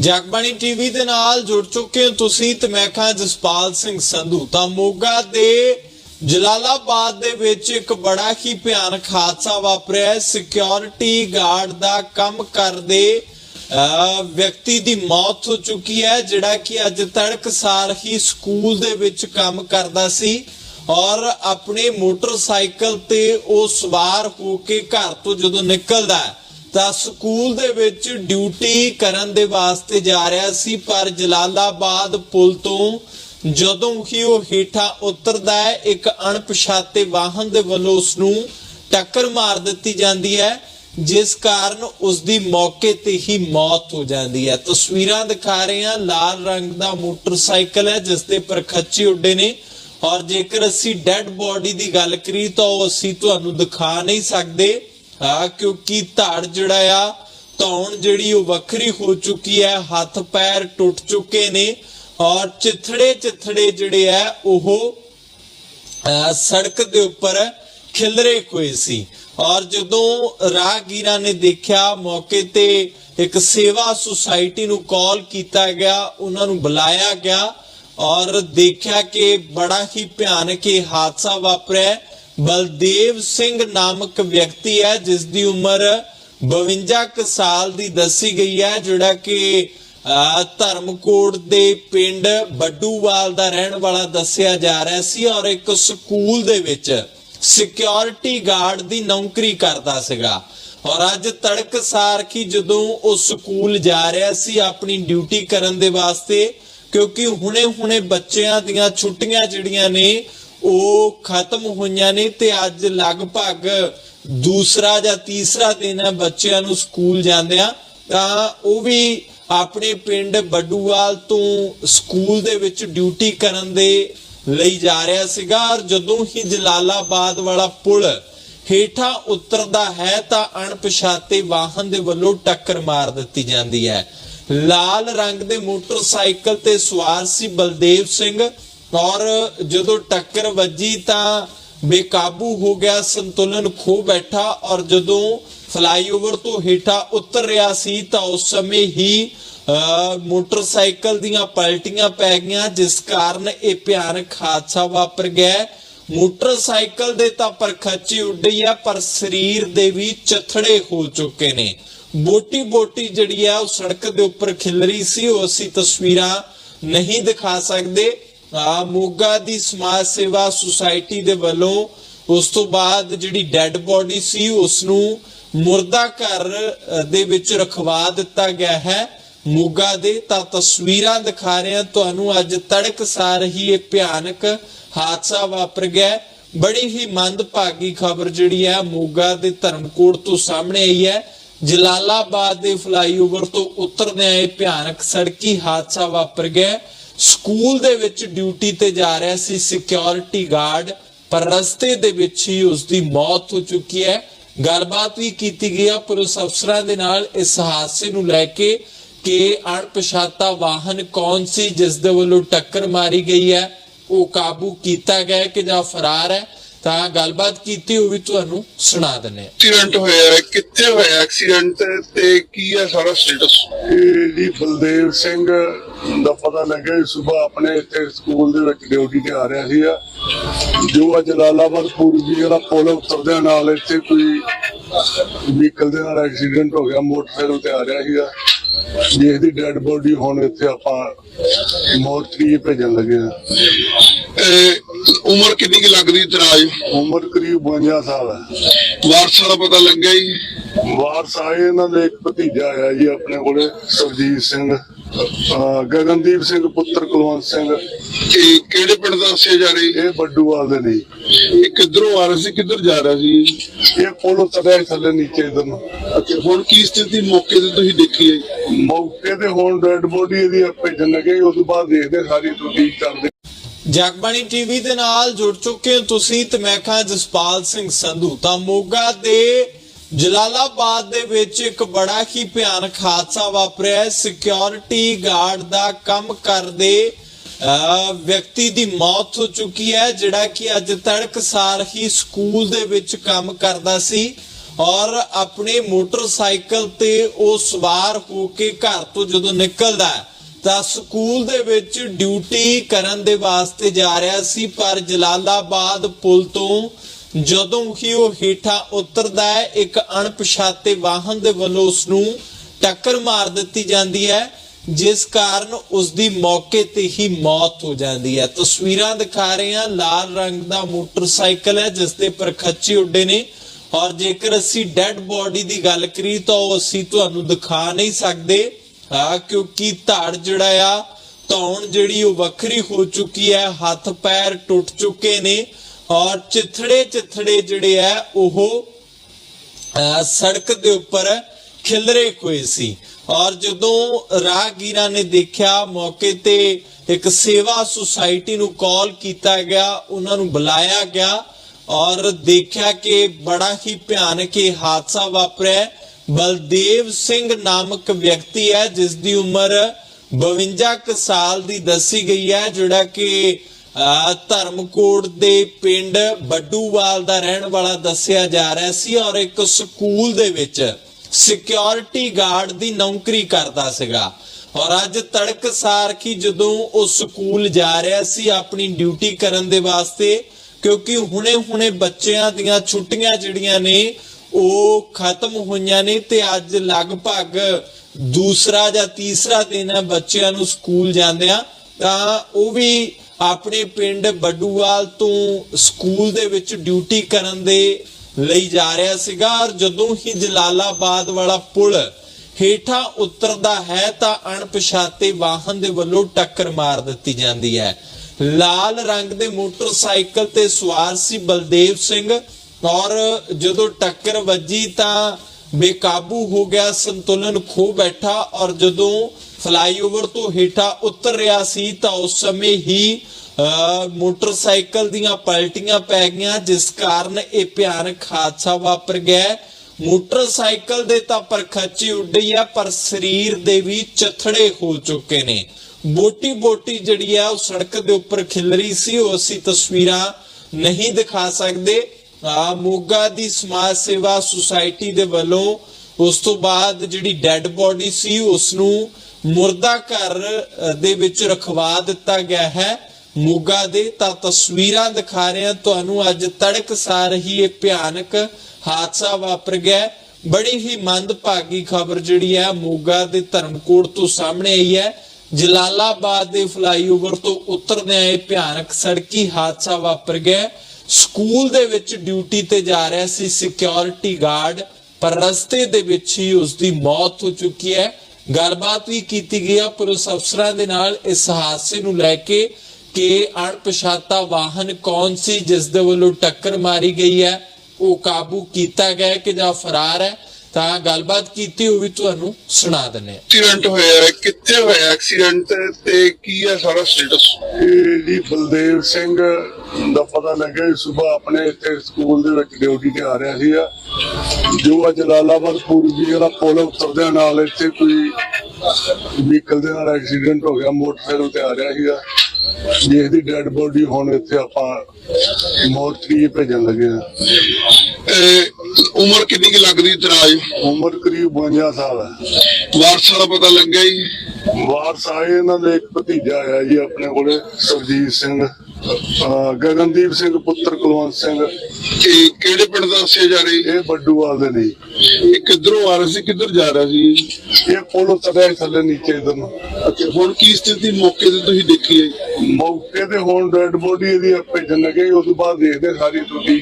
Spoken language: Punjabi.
ਜਗਬਾਣੀ ਟੀਵੀ ਦੇ ਨਾਲ ਜੁੜ ਚੁੱਕੇ ਹੋ ਤੁਸੀਂ ਤੇ ਮੈਂ ਖਾਂ ਜਸਪਾਲ ਸਿੰਘ ਸੰਧੂ ਤਾਂ ਮੋਗਾ ਦੇ ਜਲਾਲਾਬਾਦ ਦੇ ਵਿੱਚ ਇੱਕ ਬੜਾ ਹੀ ਭਿਆਨਕ ਹਾਦਸਾ ਵਾਪਰਿਆ। ਸਿਕਿਉਰਿਟੀ ਗਾਰਡ ਦਾ ਕੰਮ ਕਰਦੇ ਵਿਅਕਤੀ ਦੀ ਮੌਤ ਹੋ ਚੁੱਕੀ ਹੈ, ਜਿਹੜਾ ਕਿ ਅੱਜ ਤੜਕਸਾਰ ਹੀ ਸਕੂਲ ਦੇ ਵਿੱਚ ਕੰਮ ਕਰਦਾ ਸੀ ਔਰ ਆਪਣੇ ਮੋਟਰਸਾਈਕਲ ਤੇ ਉਹ ਸਵਾਰ ਹੋ ਕੇ ਘਰ ਤੋਂ ਜਦੋਂ ਨਿਕਲਦਾ ਹੈ ਤਾਂ ਸਕੂਲ ਦੇ ਵਿੱਚ ਡਿਊਟੀ ਕਰਨ ਦੇ ਵਾਸਤੇ ਜਾ ਰਿਹਾ ਸੀ, ਪਰ ਜਲਾਲਾਬਾਦ ਪੁਲ ਤੋਂ ਜਦੋਂ ਹੀ ਉਹ ਹੇਠਾਂ ਉਤਰਦਾ ਹੈ, ਇੱਕ ਅਣਪਛਾਤੇ ਵਾਹਨ ਦੇ ਵੱਲੋਂ ਉਸ ਨੂੰ ਟੱਕਰ ਮਾਰ ਦਿੱਤੀ ਜਾਂਦੀ ਹੈ, ਜਿਸ ਕਾਰਨ ਉਸ ਦੀ ਮੌਕੇ ਤੇ ਹੀ ਮੌਤ ਹੋ ਜਾਂਦੀ ਹੈ। ਤਸਵੀਰਾਂ ਦਿਖਾ ਰਹੇ ਹਾਂ, ਲਾਲ ਰੰਗ ਦਾ ਮੋਟਰਸਾਈਕਲ ਹੈ, ਜਿਸ ਦੇ ਪਰਖੱਚੇ ਉੱਡੇ ਨੇ। ਔਰ ਜੇਕਰ ਅਸੀਂ ਡੈੱਡ ਬੋਡੀ ਦੀ ਗੱਲ ਕਰੀ ਤਾਂ ਉਹ ਅਸੀਂ ਤੁਹਾਨੂੰ ਦਿਖਾ ਨਹੀਂ ਸਕਦੇ। ਹਾਂ, ਕਿਉਂਕਿ ਧੜ ਜਿਹੜਾ ਆ, ਧੌਣ ਜਿਹੜੀ ਉਹ ਵੱਖਰੀ ਹੋ ਚੁੱਕੀ ਹੈ, ਹੱਥ ਪੈਰ ਟੁੱਟ ਚੁੱਕੇ ਨੇ ਔਰ ਚਿਥੜੇ ਚਿਥੜੇ ਜਿਹੜੇ ਆ, ਉਹ ਸੜਕ ਦੇ ਉੱਪਰ ਖਿਲਰੇ ਹੋਏ ਸੀ। ਔਰ ਜਦੋਂ ਰਾਹਗੀਰਾਂ ਨੇ ਦੇਖਿਆ, ਮੌਕੇ ਤੇ ਇੱਕ ਸੇਵਾ ਸੁਸਾਇਟੀ ਨੂੰ ਕਾਲ ਕੀਤਾ ਗਿਆ, ਉਹਨਾਂ ਨੂੰ ਬੁਲਾਇਆ ਗਿਆ ਔਰ ਦੇਖਿਆ ਕਿ ਬੜਾ ਹੀ ਭਿਆਨਕ ਇਹ ਹਾਦਸਾ ਵਾਪਰਿਆ। ਬਲਦੇਵ ਸਿੰਘ ਨਾਮਕ ਵਿਅਕਤੀ ਹੈ, ਜਿਸ ਦੀ ਉਮਰ 52 ਸਾਲ ਦੀ ਦੱਸੀ ਗਈ ਹੈ, ਜਿਹੜਾ ਕਿ ਧਰਮਕੋਟ ਦੇ ਪਿੰਡ ਬੱਡੂਵਾਲ ਦਾ ਰਹਿਣ ਵਾਲਾ ਦੱਸਿਆ ਜਾ ਰਿਹਾ ਸੀ ਔਰ ਇੱਕ ਸਕੂਲ ਦੇ ਵਿੱਚ ਸਿਕਿਉਰਿਟੀ ਗਾਰਡ ਦੀ ਨੌਕਰੀ ਕਰਦਾ ਸੀਗਾ। ਔਰ ਅੱਜ ਤੜਕਸਾਰ ਕੀ ਜਦੋਂ ਉਹ ਸਕੂਲ ਜਾ ਰਿਹਾ ਸੀ ਆਪਣੀ ਡਿਊਟੀ ਕਰਨ ਦੇ ਵਾਸਤੇ, ਕਿਉਂਕਿ ਹੁਣੇ-ਹੁਣੇ ਬੱਚਿਆਂ ਦੀਆਂ ਛੁੱਟੀਆਂ ਜਿਹੜੀਆਂ ਨੇ ਉਹ ਖਤਮ ਹੋਈਆਂ ਨੇ ਤੇ ਅੱਜ ਲਗਭਗ ਦੂਸਰਾ ਜਾਂ ਤੀਸਰਾ ਦਿਨ ਹੈ ਬੱਚਿਆਂ ਨੂੰ ਸਕੂਲ ਜਾਂਦਿਆਂ, ਤਾਂ ਉਹ ਵੀ ਆਪਣੇ ਪਿੰਡ ਬੱਡੂਵਾਲ ਤੋਂ ਸਕੂਲ ਦੇ ਵਿੱਚ ਡਿਊਟੀ ਕਰਨ ਦੇ ਲਈ ਜਾ ਰਿਹਾ ਸੀਗਾ। ਔਰ ਜਦੋਂ ਹੀ ਜਲਾਲਾਬਾਦ ਵਾਲਾ ਪੁਲ ਹੇਠਾਂ ਉਤਰਦਾ ਹੈ, ਤਾਂ ਅਣਪਛਾਤੇ ਵਾਹਨ ਦੇ ਵੱਲੋਂ ਟੱਕਰ ਮਾਰ ਦਿੱਤੀ ਜਾਂਦੀ ਹੈ। ਲਾਲ ਰੰਗ ਦੇ ਮੋਟਰਸਾਈਕਲ ਤੇ ਸਵਾਰ ਸੀ ਬਲਦੇਵ ਸਿੰਘ। ਔਰ ਜਦੋਂ ਟੱਕਰ ਵੱਜੀ ਤਾਂ ਬੇਕਾਬੂ ਹੋ ਗਿਆ, ਸੰਤੁਲਨ ਖੋ ਬੈਠਾ ਔਰ ਜਦੋਂ ਫਲਾਈਓਵਰ ਤੋਂ ਹੇਠਾਂ ਉਤਰ ਰਿਹਾ ਸੀ ਤਾਂ ਉਸ ਸਮੇਂ ਹੀ ਮੋਟਰਸਾਈਕਲ ਦੀਆਂ ਪਲਟੀਆਂ ਪੈ ਗਈਆਂ, ਜਿਸ ਕਾਰਨ ਇਹ ਭਿਆਨਕ ਹਾਦਸਾ ਵਾਪਰ ਗਿਆ। ਮੋਟਰਸਾਈਕਲ ਦੇ ਤਾਂ ਪਰਖੱਚੇ ਉੱਡੀ ਆ, ਪਰ ਸਰੀਰ ਦੇ ਵੀ ਚਥੜੇ ਹੋ ਚੁੱਕੇ ਨੇ। ਬੋਟੀ ਬੋਟੀ ਜਿਹੜੀ ਆ, ਉਹ ਸੜਕ ਦੇ ਉੱਪਰ ਖਿਲ ਰਹੀ ਸੀ, ਉਹ ਅਸੀਂ ਤਸਵੀਰਾਂ ਨਹੀਂ ਦਿਖਾ ਸਕਦੇ। ਆ ਮੋਗਾ ਦੀ ਸਮਾਜ ਸੇਵਾ ਸੁਸਾਇਟੀ ਦੇ ਵੱਲੋਂ ਉਸ ਤੋਂ ਬਾਅਦ ਜਿਹੜੀ ਡੈੱਡ ਬੋਡੀ ਸੀ, ਉਸ ਨੂੰ ਮੁਰਦਾ ਘਰ ਦੇ ਵਿੱਚ ਰਖਵਾ ਦਿੱਤਾ ਗਿਆ ਹੈ ਮੋਗਾ ਦੇ। ਤਾਂ ਤਸਵੀਰਾਂ ਦਿਖਾ ਰਹੇ ਹਾਂ। ਤੁਹਾਨੂੰ ਅੱਜ ਤੜਕਸਾਰ ਹੀ ਇਹ ਭਿਆਨਕ ਹਾਦਸਾ ਵਾਪਰ ਗਿਆ ਬੜੀ ਹੀ ਮੰਦਭਾਗੀ ਖਬਰ ਜਿਹੜੀ ਹੈ ਮੋਗਾ ਦੇ ਧਰਮਕੋਟ ਤੋਂ ਸਾਹਮਣੇ ਆਈ ਹੈ। ਜਲਾਲਾਬਾਦ ਦੇ ਫਲਾਈਓਵਰ ਤੋਂ ਉਤਰਦਿਆਂ ਇਹ ਭਿਆਨਕ ਸੜਕੀ ਹਾਦਸਾ ਵਾਪਰ ਗਿਆ ਸਕੂਲ ਦੇ ਵਿੱਚ ਡਿਊਟੀ ਤੇ ਜਾ ਰਿਹਾ ਸੀ ਸਿਕਿਉਰਿਟੀ ਗਾਰਡ, ਪਰ ਰਸਤੇ ਦੇ ਵਿੱਚ ਹੀ ਉਸ ਦੀ ਮੌਤ ਹੋ ਚੁੱਕੀ ਹੈ। ਗੱਲਬਾਤ ਵੀ ਕੀਤੀ ਗਈ ਆ ਪੁਲਿਸ ਅਫਸਰਾਂ ਦੇ ਨਾਲ ਇਸ ਹਾਦਸੇ ਨੂੰ ਲੈ ਕੇ ਕਿ ਅਣਪਛਾਤਾ ਵਾਹਨ ਕੌਣ ਸੀ, ਜਿਸ ਦੇ ਵੱਲੋਂ ਟੱਕਰ ਮਾਰੀ ਗਈ ਹੈ, ਉਹ ਕਾਬੂ ਕੀਤਾ ਗਿਆ ਕਿ ਜਾਂ ਫਰਾਰ ਹੈ। ਤਾਂ ਗੱਲਬਾਤ ਕੀਤੀ ਉਹ ਵੀ ਤੁਹਾਨੂੰ ਸੁਣਾ ਦਿੰਨੇ ਐਕਸੀਡੈਂਟ ਹੋਇਆ ਹੈ। ਕਿੱਥੇ ਹੋਇਆ ਐਕਸੀਡੈਂਟ ਤੇ ਕੀ ਹੈ ਸਾਰਾ ਸਟੇਟਸ ਜੀ ਬਲਦੇਵ ਸਿੰਘ ਦਾ ਪਤਾ ਲੱਗਿਆ ਸਵੇਰ ਆਪਣੇ ਇੱਥੇ ਸਕੂਲ ਦੇ ਵਿੱਚ ਡਿਊਟੀ ਤੇ ਆ ਰਿਹਾ ਸੀਗਾ। ਜੋ ਅੱਜ ਲਾਲਾਬਾਦ ਪੂਰਬੀ ਜਿਹੜਾ ਪੁਲ ਉਤਰਦਿਆਂ ਨਾਲ ਇੱਥੇ ਕੋਈ ਵਹੀਕਲ ਦੇ ਨਾਲ ਐਕਸੀਡੈਂਟ ਹੋ ਗਿਆ ਮੋਟਰਸਾਈਕਲ ਤੇ ਆ ਰਿਹਾ ਸੀਗਾ। ਜਿਸ ਦੀ ਡੈੱਡ ਬੋਡੀ ਹੁਣ ਇੱਥੇ ਆਪਾਂ ਮੋਰਚਰੀ ਭੇਜਣ ਲੱਗੇ ਆ ਉਮਰ ਕਿੰਨੀ ਕੁ ਲੱਗਦੀ ਤਰਾਜ ਉਮਰ ਕਰੀਬ 52 ਸਾਲ ਹੈ। ਵਾਰਸਾਂ ਦਾ ਪਤਾ ਲੱਗਿਆ ਜੀ? ਵਾਰਸ ਆਏ ਇਹਨਾਂ ਦੇ ਇੱਕ ਭਤੀਜਾ ਆਇਆ ਜੀ ਆਪਣੇ ਕੋਲੇ ਸਰਜੀਤ ਸਿੰਘ। ਅਹ ਗਗਨਦੀਪ ਸਿੰਘ ਪੁੱਤਰ ਕੁਲਵੰਤ ਸਿੰਘ। ਕਿ ਕਿਹੜੇ ਪਿੰਡ ਦਾ ਦੱਸਿਆ ਜਾ ਰਹੀ ਇਹ ਬੱਡੂਵਾਲ ਦੇ ਨਹੀਂ ਇਹ ਕਿੱਧਰੋਂ ਆ ਰਿਹਾ ਸੀ ਕਿੱਧਰ ਜਾ ਰਿਹਾ ਸੀ ਇਹ ਪੁਲ ਸੀ ਥੱਲੇ ਨੀਚੇ ਇਧਰ ਨੂੰ। ਅੱਛਾ ਹੁਣ ਕੀ ਸਥਿਤੀ ਮੌਕੇ ਤੇ ਤੁਸੀਂ ਦੇਖੀ ਹੈ ਮੌਕੇ ਤੇ ਹੁਣ ਡੈਡ ਬੋਡੀ ਇਹਦੀ ਭੇਜਣ ਲੱਗੇ ਉਸ ਤੋਂ ਬਾਅਦ ਦੇਖਦੇ ਸਾਰੀ ਤਸਦੀਕ ਕਰਦੇ ਜਗਬਾਣੀ ਟੀਵੀ ਦੇ ਨਾਲ ਜੁੜ ਚੁੱਕੇ ਹੋ ਤੁਸੀਂ ਤੇ ਮੈਂ ਖਾਂ ਜਸਪਾਲ ਸਿੰਘ ਸੰਧੂ ਤਾਂ ਮੋਗਾ ਦੇ ਜਲਾਲਾਬਾਦ ਦੇ ਵਿੱਚ ਇੱਕ ਬੜਾ ਹੀ ਭਿਆਨਕ ਹਾਦਸਾ ਵਾਪਰਿਆ। ਸਿਕਿਉਰਿਟੀ ਗਾਰਡ ਦਾ ਕੰਮ ਕਰਦੇ ਵਿਅਕਤੀ ਦੀ ਮੌਤ ਹੋ ਚੁੱਕੀ ਹੈ, ਜਿਹੜਾ ਕਿ ਅੱਜ ਤੜਕਸਾਰ ਹੀ ਸਕੂਲ ਦੇ ਵਿੱਚ ਕੰਮ ਕਰਦਾ ਸੀ ਔਰ ਆਪਣੇ ਮੋਟਰਸਾਈਕਲ ਤੇ ਉਹ ਸਵਾਰ ਹੋ ਕੇ ਘਰ ਤੋਂ ਜਦੋਂ ਨਿਕਲਦਾ ਹੈ ਤਾਂ ਸਕੂਲ ਦੇ ਵਿੱਚ ਡਿਊਟੀ ਕਰਨ ਦੇ ਵਾਸਤੇ ਜਾ ਰਿਹਾ ਸੀ, ਪਰ ਜਲਾਲਾਬਾਦ ਪੁਲ ਤੋਂ ਜਦੋਂ ਹੀ ਉਹ ਹੇਠਾਂ ਉਤਰਦਾ ਹੈ, ਇੱਕ ਅਣਪਛਾਤੇ ਵਾਹਨ ਦੇ ਵੱਲੋਂ ਉਸ ਨੂੰ ਟੱਕਰ ਮਾਰ ਦਿੱਤੀ ਜਾਂਦੀ ਹੈ, ਜਿਸ ਕਾਰਨ ਉਸ ਦੀ ਮੌਕੇ ਤੇ ਹੀ ਮੌਤ ਹੋ ਜਾਂਦੀ ਹੈ। ਤਸਵੀਰਾਂ ਦਿਖਾ ਰਹੇ ਹਾਂ, ਲਾਲ ਰੰਗ ਦਾ ਮੋਟਰਸਾਈਕਲ ਹੈ, ਜਿਸ ਦੇ ਪਰਖੱਚੇ ਉੱਡੇ ਨੇ। ਔਰ ਜੇਕਰ ਅਸੀਂ ਡੈੱਡ ਬੋਡੀ ਦੀ ਗੱਲ ਕਰੀ ਤਾਂ ਉਹ ਅਸੀਂ ਤੁਹਾਨੂੰ ਦਿਖਾ ਨਹੀਂ ਸਕਦੇ। ਹਾਂ ਕਿਉਂਕਿ ਧੜ ਜਿਹੜਾ ਆ ਧੌਣ ਜਿਹੜੀ ਉਹ ਵੱਖਰੀ ਹੋ ਚੁੱਕੀ ਹੈ ਹੱਥ ਪੈਰ ਟੁੱਟ ਚੁੱਕੇ ਨੇ ਔਰ ਚਿਥੜੇ ਚਿਥੜੇ ਜਿਹੜੇ ਆ ਉਹ ਸੜਕ ਦੇ ਉੱਪਰ ਖਿਲਰੇ ਹੋਏ ਸੀ ਔਰ ਜਦੋਂ ਰਾਹਗੀਰਾਂ ਨੇ ਦੇਖਿਆ ਮੌਕੇ ਤੇ ਇੱਕ ਸੇਵਾ ਸੁਸਾਇਟੀ ਨੂੰ ਕਾਲ ਕੀਤਾ ਗਿਆ ਉਹਨਾਂ ਨੂੰ ਬੁਲਾਇਆ ਗਿਆ ਔਰ ਦੇਖਿਆ ਕਿ ਬੜਾ ਹੀ ਭਿਆਨਕ ਇਹ ਹਾਦਸਾ ਵਾਪਰਿਆ ਬਲਦੇਵ ਸਿੰਘ ਨਾਮਕ ਵਿਅਕਤੀ ਹੈ ਜਿਸ ਦੀ ਉਮਰ 52 ਸਾਲ ਦੀ ਦੱਸੀ ਗਈ ਹੈ, ਜਿਹੜਾ ਕਿ ਧਰਮਕੋਟ ਦੇ ਪਿੰਡ ਬੱਡੂਵਾਲ ਦਾ ਰਹਿਣ ਵਾਲਾ ਦੱਸਿਆ ਜਾ ਰਿਹਾ ਸੀ ਔਰ ਇੱਕ ਸਕੂਲ ਦੇ ਵਿੱਚ ਸਿਕਿਉਰਿਟੀ ਗਾਰਡ ਦੀ ਨੌਕਰੀ ਕਰਦਾ ਸੀਗਾ। ਔਰ ਅੱਜ ਤੜਕਸਾਰ ਕੀ ਜਦੋਂ ਉਹ ਸਕੂਲ ਜਾ ਰਿਹਾ ਸੀ ਆਪਣੀ ਡਿਊਟੀ ਕਰਨ ਦੇ ਵਾਸਤੇ, ਕਿਉਂਕਿ ਹੁਣੇ-ਹੁਣੇ ਬੱਚਿਆਂ ਦੀਆਂ ਛੁੱਟੀਆਂ ਜਿਹੜੀਆਂ ਨੇ ਉਹ ਖਤਮ ਹੋਈਆਂ ਨੇ ਤੇ ਅੱਜ ਲਗਭਗ ਦੂਸਰਾ ਜਾਂ ਤੀਸਰਾ ਦਿਨ ਹੈ ਬੱਚਿਆਂ ਨੂੰ ਸਕੂਲ ਜਾਂਦਿਆਂ। ਤਾਂ ਉਹ ਵੀ ਆਪਣੇ ਪਿੰਡ ਬੱਡੂਵਾਲ ਤੋਂ ਸਕੂਲ ਦੇ ਵਿੱਚ ਡਿਊਟੀ ਕਰਨ ਦੇ ਲਈ ਜਾ ਰਿਹਾ ਸੀਗਾ। ਔਰ ਜਦੋਂ ਹੀ ਜਲਾਲਾਬਾਦ ਵਾਲਾ ਪੁਲ ਹੇਠਾਂ ਉਤਰਦਾ ਹੈ ਤਾਂ ਅਣਪਛਾਤੇ ਵਾਹਨ ਦੇ ਵੱਲੋਂ ਟੱਕਰ ਮਾਰ ਦਿੱਤੀ ਜਾਂਦੀ ਹੈ। ਲਾਲ ਰੰਗ ਦੇ ਮੋਟਰਸਾਈਕਲ ਤੇ ਸਵਾਰ ਸੀ ਬਲਦੇਵ ਸਿੰਘ। ਔਰ ਜਦੋਂ ਟੱਕਰ ਵੱਜੀ ਤਾਂ ਬੇਕਾਬੂ ਹੋ ਗਿਆ, ਸੰਤੁਲਨ ਖੋ ਬੈਠਾ ਔਰ ਜਦੋਂ ਫਲਾਈਓਵਰ ਤੋਂ ਹੇਠਾਂ ਉਤਰ ਰਿਹਾ ਸੀ ਤਾਂ ਉਸ ਸਮੇਂ ਹੀ ਮੋਟਰਸਾਈਕਲ ਦੀਆਂ ਪਲਟੀਆਂ ਪੈ ਗਈਆਂ, ਜਿਸ ਕਾਰਨ ਇਹ ਭਿਆਨਕ ਹਾਦਸਾ ਵਾਪਰ ਗਿਆ। ਮੋਟਰਸਾਈਕਲ ਦੇ ਤਾਂ ਪਰਖੱਚੇ ਉੱਡੀ ਆ, ਪਰ ਸਰੀਰ ਦੇ ਵੀ ਚਥੜੇ ਹੋ ਚੁੱਕੇ ਨੇ। ਬੋਟੀ ਬੋਟੀ ਜਿਹੜੀ ਆ, ਉਹ ਸੜਕ ਦੇ ਉੱਪਰ ਖਿਲ ਰਹੀ ਸੀ, ਉਹ ਅਸੀਂ ਤਸਵੀਰਾਂ ਨਹੀਂ ਦਿਖਾ ਸਕਦੇ। ਆ ਮੋਗਾ ਦੀ ਸਮਾਜ ਸੇਵਾ ਸੁਸਾਇਟੀ ਦੇ ਵੱਲੋਂ ਉਸ ਤੋਂ ਬਾਅਦ ਜਿਹੜੀ ਡੈੱਡ ਬੋਡੀ ਸੀ, ਉਸ ਨੂੰ ਮੁਰਦਾ ਘਰ ਦੇ ਵਿੱਚ ਰਖਵਾ ਦਿੱਤਾ ਗਿਆ ਹੈ ਮੋਗਾ ਦੇ। ਤਾਂ ਤਸਵੀਰਾਂ ਦਿਖਾ ਰਹੇ ਹਾਂ। ਤੁਹਾਨੂੰ ਅੱਜ ਤੜਕਸਾਰ ਹੀ ਇਹ ਭਿਆਨਕ ਹਾਦਸਾ ਵਾਪਰ ਗਿਆ ਬੜੀ ਹੀ ਮੰਦਭਾਗੀ ਖਬਰ ਜਿਹੜੀ ਹੈ ਮੋਗਾ ਦੇ ਧਰਮਕੋਟ ਤੋਂ ਸਾਹਮਣੇ ਆਈ ਹੈ। ਜਲਾਲਾਬਾਦ ਦੇ ਫਲਾਈਓਵਰ ਤੋਂ ਉਤਰਦਿਆਂ ਇਹ ਭਿਆਨਕ ਸੜਕੀ ਹਾਦਸਾ ਵਾਪਰ ਗਿਆ ਸਕੂਲ ਦੇ ਵਿੱਚ ਡਿਊਟੀ ਤੇ ਜਾ ਰਿਹਾ ਸੀ ਸਿਕਿਉਰਿਟੀ ਗਾਰਡ ਪਰ ਰਸਤੇ ਦੇ ਵਿੱਚ ਹੀ ਉਸ ਦੀ ਮੌਤ ਹੋ ਚੁੱਕੀ ਹੈ। ਗੱਲਬਾਤ ਵੀ ਕੀਤੀ ਗਈ ਆ ਪੁਲਿਸ ਅਫਸਰਾਂ ਦੇ ਨਾਲ ਇਸ ਹਾਦਸੇ ਨੂੰ ਲੈ ਕੇ ਕਿ ਅਣਪਛਾਤਾ ਵਾਹਨ ਕੌਣ ਸੀ ਜਿਸ ਦੇ ਵੱਲੋਂ ਟੱਕਰ ਮਾਰੀ ਗਈ ਹੈ ਉਹ ਕਾਬੂ ਕੀਤਾ ਗਿਆ ਕਿ ਜਾਂ ਫਰਾਰ ਹੈ। ਤਾਂ ਗੱਲਬਾਤ ਕੀਤੀ ਉਹ ਵੀ ਤੁਹਾਨੂੰ ਸੁਣਾ ਦਿੰਨੇ ਹਾਂ। ਐਕਸੀਡੈਂਟ ਹੋਇਆ ਹੈ। ਕਿੱਥੇ ਹੋਇਆ ਐਕਸੀਡੈਂਟ ਤੇ ਕੀ ਹੈ ਸਾਰਾ ਸਟੇਟਸ ਇਹ ਜੀ ਬਲਦੇਵ ਸਿੰਘ ਦਾ ਪਤਾ ਲੱਗਿਆ ਸਵੇਰ ਆਪਣੇ ਇੱਥੇ ਸਕੂਲ ਦੇ ਵਿੱਚ ਡਿਊਟੀ ਤੇ ਆ ਰਿਹਾ ਸੀਗਾ ਜੋ ਅੱਜ ਜਲਾਲਾਬਾਦ ਪੂਰਬੀ ਜਿਹੜਾ ਪੁਲ ਉਤਰਦਿਆਂ ਨਾਲ ਇੱਥੇ ਕੋਈ ਵਹੀਕਲ ਦੇ ਨਾਲ ਐਕਸੀਡੈਂਟ ਹੋ ਗਿਆ ਮੋਟਰਸਾਈਕਲ ਤੇ ਆ ਰਿਹਾ ਸੀਗਾ ਜਿਸ ਦੀ ਡੈੱਡ ਬੋਡੀ ਹੁਣ ਇੱਥੇ ਆਪਾਂ ਮੋਰਚਰੀ ਭੇਜਣ ਲੱਗੇ ਆ। ਉਮਰ ਕਿੰਨੀ ਕੁ ਲੱਗਦੀ ਤਰਾਜ? ਉਮਰ ਕਰੀਬ 52 ਸਾਲ ਹੈ ਵਾਰਸਾਂ ਦਾ ਪਤਾ ਲੱਗਿਆ ਜੀ? ਵਾਰਸ ਇਹਨਾਂ ਦੇ ਇੱਕ ਭਤੀਜਾ ਆਇਆ ਜੀ ਆਪਣੇ ਕੋਲੇ ਸਰਜੀਤ ਸਿੰਘ। ਗਗਨਦੀਪ ਸਿੰਘ ਪੁੱਤਰ ਕੁਲਵੰਤ ਸਿੰਘ। ਕਿ ਕਿਹੜੇ ਪਿੰਡ ਦਾ ਦੱਸਿਆ ਜਾ ਰਹੀ ਇਹ ਬੱਡੂਵਾਲ ਦੇ ਨਹੀਂ ਇਹ ਕਿੱਧਰੋਂ ਆ ਰਿਹਾ ਸੀ? ਕਿੱਧਰ ਜਾ ਰਿਹਾ ਸੀ ਇਹ ਪੁਲ ਸੀ ਥੱਲੇ ਨੀਚੇ ਇਧਰ ਨੂੰ। ਅੱਛਾ ਹੁਣ ਕੀ ਸਥਿਤੀ ਮੌਕੇ ਤੇ ਤੁਸੀਂ ਦੇਖੀ ਹੈ ਮੌਕੇ ਤੇ ਹੁਣ ਡੈਡ ਬੋਡੀ ਇਹਦੀ ਭੇਜਣ ਲੱਗੇ ਉਸ ਤੋਂ ਬਾਅਦ ਦੇਖਦੇ ਸਾਰੀ ਤੁਸੀਂ